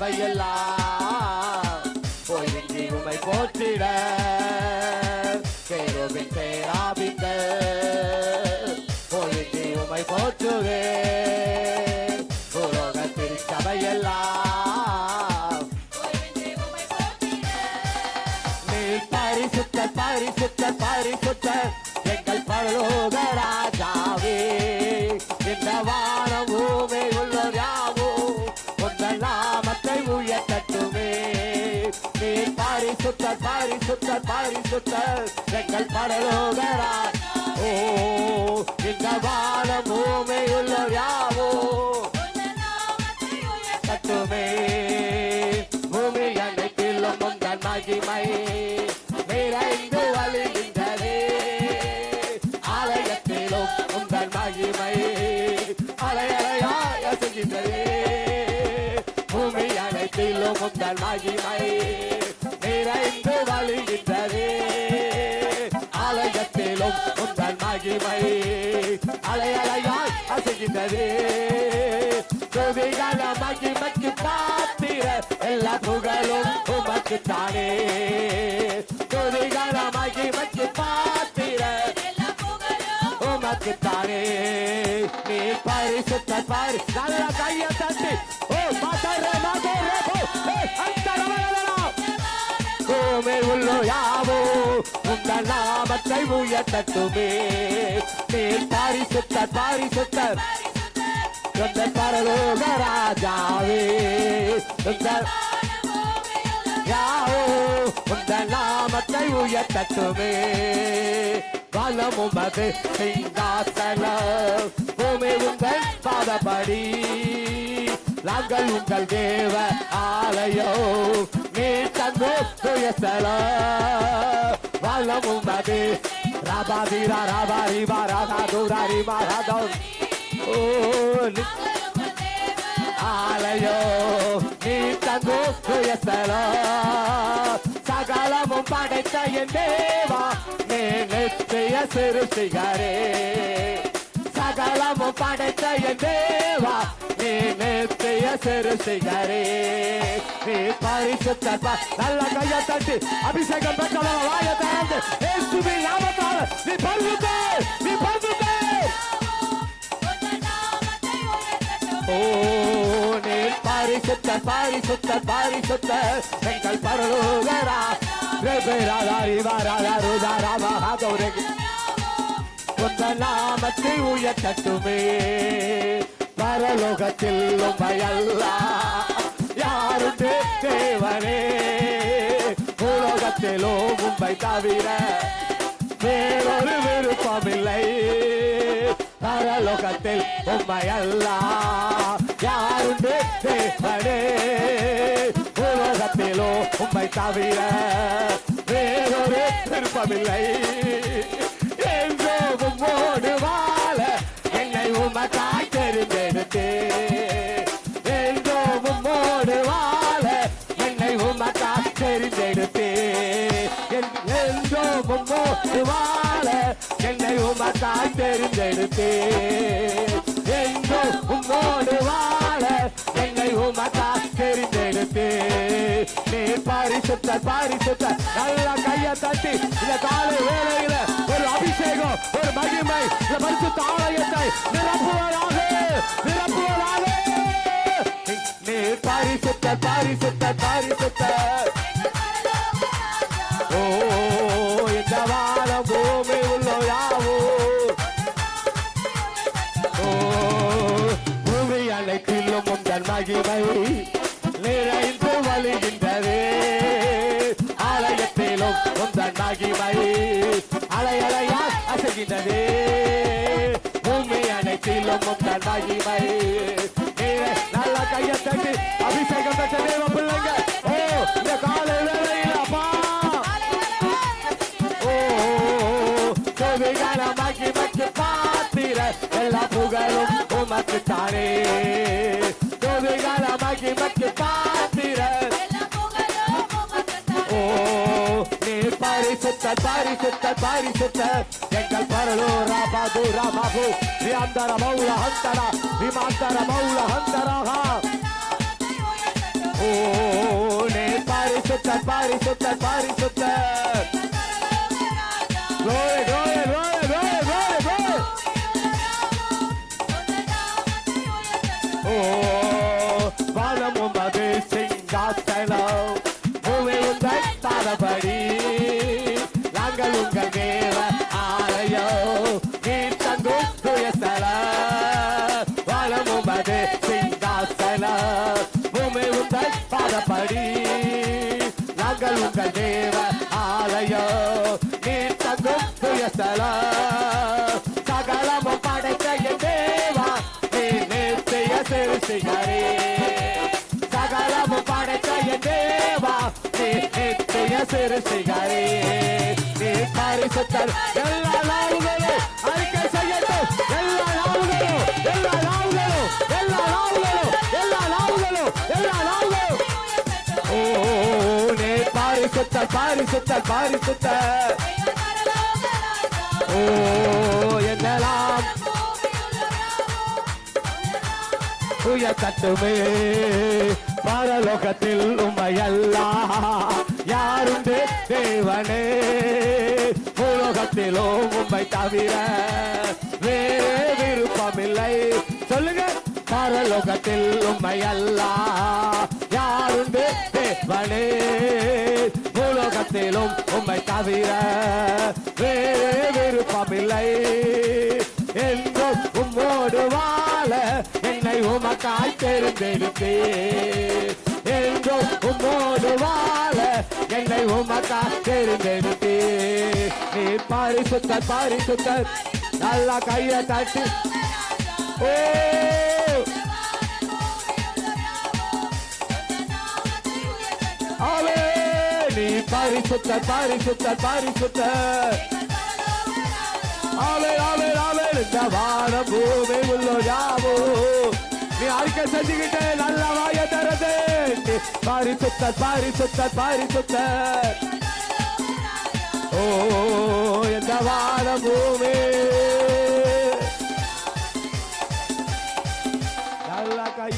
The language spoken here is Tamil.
சபையெல்லாம் போயின்றி உமை போற்றிட. கேரோவின் பேராபிங்கள் போயின்றி உமை போற்றுவே. உலகத்தில் சபையெல்லாம் நீ பரிசுத்த பரிசுத்த பரிசுத்த பரிசுத்த எங்கள் பரலோக ஓ இந்த வாழ பூமியுள்ள யாவோ கட்டுமே பூமி அனைத்திலும் உங்கள் மகிமை. நிறைந்து வழிகின்றதே. ஆலயத்திலும் உங்கள் மகிமை. அலையலையாய் அசைகின்றதே. பூமி அனைத்திலும் உங்கள் மகிமை. ஆலயத்திலும் உங்கள் மகிமை அலையலையாய் அசைகின்றதே. துதிகள மகிமைக்கு பாத்திர எல்லா புகழும் உமக்கு தானே. துதிகள மகிமைக்கு பாத்திர உமக்கு தானே. நீ பரிசுத்த பாரு. நல்ல கைய தட்டி. ஓ மதர மதர ஓ அந்தர பூமி உள்ளோ யாவோ உங்கள் நாமத்தை உயர்த்தட்டுமே. நீ பாரிசுத்தர் பாரிசுத்தர். சொந்த பரலோக ராஜாவே. உங்கள் யாவோ உங்கள் நாமத்தை உயர்த்தட்டுமே. வளமும் உமது சிங்காசனம். பூமி உங்கள் பாதபடி நாங்கள் உங்கள் தேவ ஆலயம். நீ தந்து துயசலம் வளமும் அது ராபாதிரா ராபாரிபா ராதா துராரி மாராதோ ஓ நி- ஆலயோ நீ தந்து துயசலம் சகலமும் படைத்த என் தேவா நீ நித்திய சிறுசிகரே சகலமும் படைத்த என் தேவா நித்திய சிறுசிகரே நீ பரிசுத்த நல்ல கைய தட்டி அபிஷேகம் பெற்றவங்க வாய திறந்து இயேசுவின் நாமத்தால் நீ பரிசுத்தே நீ பரிசுத்தே. ஓ நீ பரிசுத்த பரிசுத்த பரிசுத்த எங்கள் பரலோகரா. ரெபேராதாரி வாராதா ருதாரா மகாதௌரகி உந்த நாமத்தை உயர்த்தட்டுமே. பரலோகத்தில் உமையல்லா யாருண்டு தேவனே? உலகத்திலோ உம்மை தவிர வேறொரு விருப்பமில்லை. பரலோகத்தில் உம்மையல்லா யாருண்டு தேவனே? உலகத்திலோ உம்மை தவிர வேறொரு விருப்பமில்லை. என்றோ உம்மோடு வாழ என்னை உமக்கா உமக்காய் தெரிந்தெடுத்தே என்றோ உம்மோடு வாழ என்னை உமக்கா தெரிந்தெடுத்தே என்- என்றோ வாழ என்னை உமக்காய் தெரிந்தெடுத்தே நீ பரிசுத்த பரிசுத்த. நல்ல கைய தட்டி இந்த காலை வேலையில ஒரு அபிஷேகம் ஒரு மகிமை. இந்த பரிசுத்த ஆலயத்தை நிரப்புவதாக நிரப்புவதாக. நீ- நீ பரிசுத்த பரிசுத்த பரிசுத்த. ஓ இந்த வார பூமி உள்ளோ யாவோ ஓ பூமி அனைத்திலும் உங்கள் மகிமை. அனைத்திலும் மகிமை நல்ல கையை தட்டி அபிஷேகம் பெற்ற தேவ பிள்ளைங்க ஓ இந்த அப்பா ஓ செவிகார மகிமைக்கு பாத்திர எல்லா புகழும் உமக்கு தானே பரிசுத்த பரிசுத்த எங்கள் பரலோ ராபாது ராபாபு வியாந்தர மௌல ஹந்தரா விமாந்தர மௌல ஹந்தராக ஓ ஓ நீ பரிசுத்தர் பரிசுத்தர் பரிசுத்தர் Glory, glory, glory, glory, glory, glory. ஓ வானம் உமது நித்திய சிறுசிகரே சகலமும் படைத்த என் தேவா நித்திய சிறுசிகரே நீ பரிசுத்தர் எல்லா நாவுகளும் அறிக்கை செய்யட்டும் எல்லா நாவுகளும் எல்லா நாவுகளும் எல்லா நாவுகளும் எல்லா நாவுகளும் எல்லா நாவுகளும் ஓ நீ பரிசுத்தர் பரிசுத்தர் பரிசுத்தர் ஓ உயர்த்தட்டுமே பரலோகத்தில் உமையல்லா யாருண்டு? தேவனே. உலோகத்திலோ உம்மை தவிர வேறு விருப்பமில்லை. சொல்லுங்க பரலோகத்தில் உம்மையல்லா யாருண்டு? தேவனே. உலோகத்திலும் உம்மை தவிர வேறு விருப்பமில்லை. என்றும் உம்மோடு வாழ என்னை தெரிந்தெடுத்தே என்றும் உம்மோடு வாழ என்னை உமக்காய் தெரிந்தெடுத்தே நீ பரிசுத்தர் பரிசுத்தர் நல்லா கையை தட்டி. ஓ ஆவே நீ பரிசுத்தர் பரிசுத்தர் பரிசுத்தர் ஆவே ஆவே ஆவே இந்த வார பூமி உள்ளோ யாவோ. நீ அறிக்கை செஞ்சுக்கிட்டு நல்ல வாய தரது பாரி சுத்த பாரி சுத்த பாரி சுத்த ஓ எந்த வார பூமி?